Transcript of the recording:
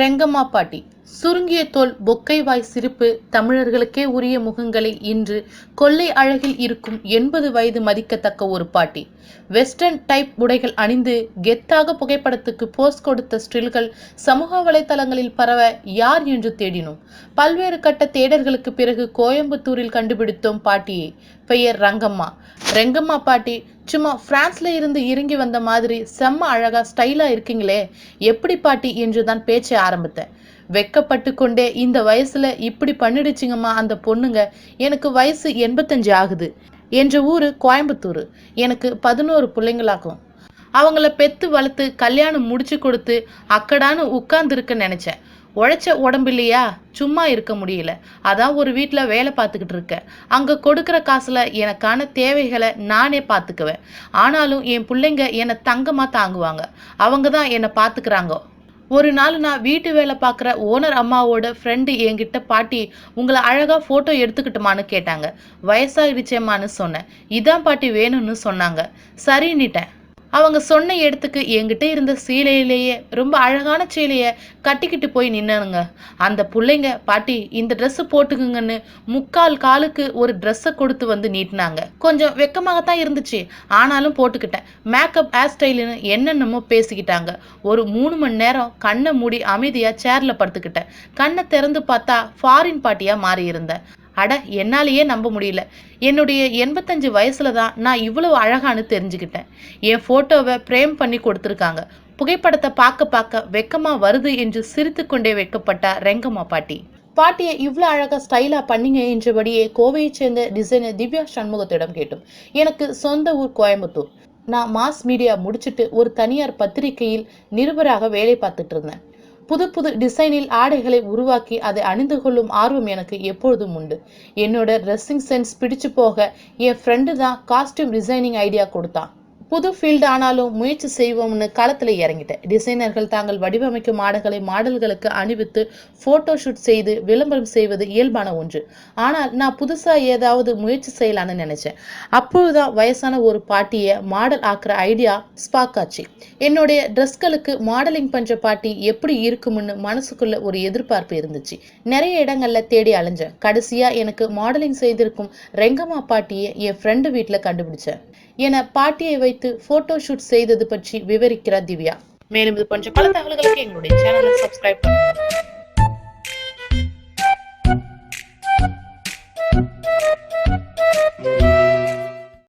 ரெங்கம்மா பாட்டி சுருங்கிய தோல் பொக்கை வாய் சிரிப்பு தமிழர்களுக்கே உரிய முகங்களை இன்று கொள்ளை அழகில் இருக்கும் எண்பது வயது மதிக்கத்தக்க ஒரு பாட்டி. வெஸ்டர்ன் டைப் உடைகள் அணிந்து கெத்தாக புகைப்படத்துக்கு போஸ் கொடுத்த ஸ்டில்கள் சமூக வலைதளங்களில் பரவ யார் என்று தேடினோம். பல்வேறு கட்ட தேடல்களுக்கு பிறகு கோயம்புத்தூரில் கண்டுபிடித்தோம் பாட்டியை. பெயர் ரங்கம்மா. ரெங்கம்மா பாட்டி சும்மா பிரான்ஸ்ல இருந்து இறங்கி வந்த மாதிரி செம்ம அழகா ஸ்டைலா இருக்கீங்களே எப்படி பாட்டி என்று தான் பேச்சை ஆரம்பித்தேன். வெக்கப்பட்டு கொண்டே இந்த வயசுல இப்படி பண்ணிடுச்சிங்கம்மா அந்த பொண்ணுங்க எனக்கு வயசு எண்பத்தஞ்சு ஆகுது. என்ற ஊர் கோயம்புத்தூர். எனக்கு பதினோரு பிள்ளைங்களாகும். அவங்கள பெத்து வளர்த்து கல்யாணம் முடிச்சு கொடுத்து அக்கடான்னு உட்கார்ந்துருக்க நினைச்சேன். உழைச்ச உடம்பு இல்லையா சும்மா இருக்க முடியல. அதான் ஒரு வீட்டில் வேலை பார்த்துக்கிட்டு இருக்கேன். அங்கே கொடுக்குற காசில் எனக்கான தேவைகளை நானே பார்த்துக்குவேன். ஆனாலும் என் பிள்ளைங்க என்னை தங்கமாக தாங்குவாங்க. அவங்க தான் என்னை பார்த்துக்கிறாங்க. ஒரு நாள் நான் வீட்டு வேலை பார்க்குற ஓனர் அம்மாவோட ஃப்ரெண்டு என்கிட்ட பாட்டி உங்களை அழகாக ஃபோட்டோ எடுத்துக்கிட்டுமான்னு கேட்டாங்க. வயசாகிடுச்சேம்மான்னு சொன்னேன். இதான் பாட்டி வேணும்னு சொன்னாங்க. சரின்னுட்டேன் அவங்க சொன்ன இடத்துக்கு என்கிட்ட இருந்த சீலையிலேயே ரொம்ப அழகான சீலையை கட்டிக்கிட்டு போய் நின்னானுங்க. அந்த பிள்ளைங்க பாட்டி இந்த ட்ரெஸ்ஸு போட்டுக்குங்கன்னு முக்கால் காலுக்கு ஒரு ட்ரெஸ்ஸை கொடுத்து வந்து நீட்டினாங்க. கொஞ்சம் வெக்கமாகத்தான் இருந்துச்சு. ஆனாலும் போட்டுக்கிட்டேன். மேக்கப் ஹேர் ஸ்டைலுன்னு என்னென்னமோ பேசிக்கிட்டாங்க. ஒரு மூணு மணி நேரம் கண்ணை மூடி அமைதியாக சேரில் படுத்துக்கிட்டேன். கண்ணை திறந்து பார்த்தா ஃபாரின் பாட்டியாக மாறி இருந்தேன் அட என்னாலேயே நம்ப முடியல. என்னுடைய எண்பத்தஞ்சு வயசுல தான் நான் இவ்வளவு அழகான்னு தெரிஞ்சுக்கிட்டேன். என் ஃபோட்டோவை ஃப்ரேம் பண்ணி கொடுத்துருக்காங்க. புகைப்படத்தை பார்க்க பார்க்க வெக்கமாக வருது என்று சிரித்துக்கொண்டே வைக்கப்பட்ட ரெங்கம்மா பாட்டி. பாட்டியை இவ்வளோ அழகாக ஸ்டைலாக பண்ணிங்க என்றபடியே கோவையைச் சேர்ந்த டிசைனர் திவ்யா சண்முகத்திடம் கேட்டோம். எனக்கு சொந்த ஊர் கோயம்புத்தூர். நான் மாஸ் மீடியா முடிச்சுட்டு ஒரு தனியார் பத்திரிகையில் நிருபராக வேலை பார்த்துட்டு இருந்தேன். புது புது டிசைனில் ஆடைகளை உருவாக்கி அதை அணிந்து கொள்ளும் ஆர்வம் எனக்கு எப்பொழுதும் உண்டு. என்னோட ட்ரெஸ்ஸிங் சென்ஸ் பிடிச்சு போக என் ஃப்ரெண்டு தான் காஸ்டியூம் டிசைனிங் ஐடியா கொடுத்தான். புது ஃபீல்டு ஆனாலும் முயற்சி செய்வோம்னு களத்தில் இறங்கிட்டேன். டிசைனர்கள் தாங்கள் வடிவமைக்கும் ஆடைகளை மாடல்களுக்கு அணிவித்து ஃபோட்டோ ஷூட் செய்து விளம்பரம் செய்வது இயல்பான ஒன்று. ஆனால் நான் புதுசாக ஏதாவது முயற்சி செய்யலான்னு நினைச்சேன். அப்பொழுதுதான் வயசான ஒரு பாட்டியை மாடல் ஆக்குற ஐடியா ஸ்பாக் ஆச்சு. என்னுடைய ட்ரெஸ்களுக்கு மாடலிங் பண்ணுற பாட்டி எப்படி இருக்கும்னு மனசுக்குள்ள ஒரு எதிர்பார்ப்பு இருந்துச்சு. நிறைய இடங்களில் தேடி அலைஞ்சேன். கடைசியாக எனக்கு மாடலிங் செய்திருக்கும் ரெங்கம்மா பாட்டியை என் ஃப்ரெண்டு வீட்டில் கண்டுபிடிச்சேன். என பாட்டியை வைத்து போட்டோ ஷூட் செய்தது பற்றி விவரிக்கிறார் திவ்யா. மேலும் இது போன்ற பல தகவல்களுக்கு எங்களுடைய சேனலை சப்ஸ்கிரைப் பண்ணுங்க.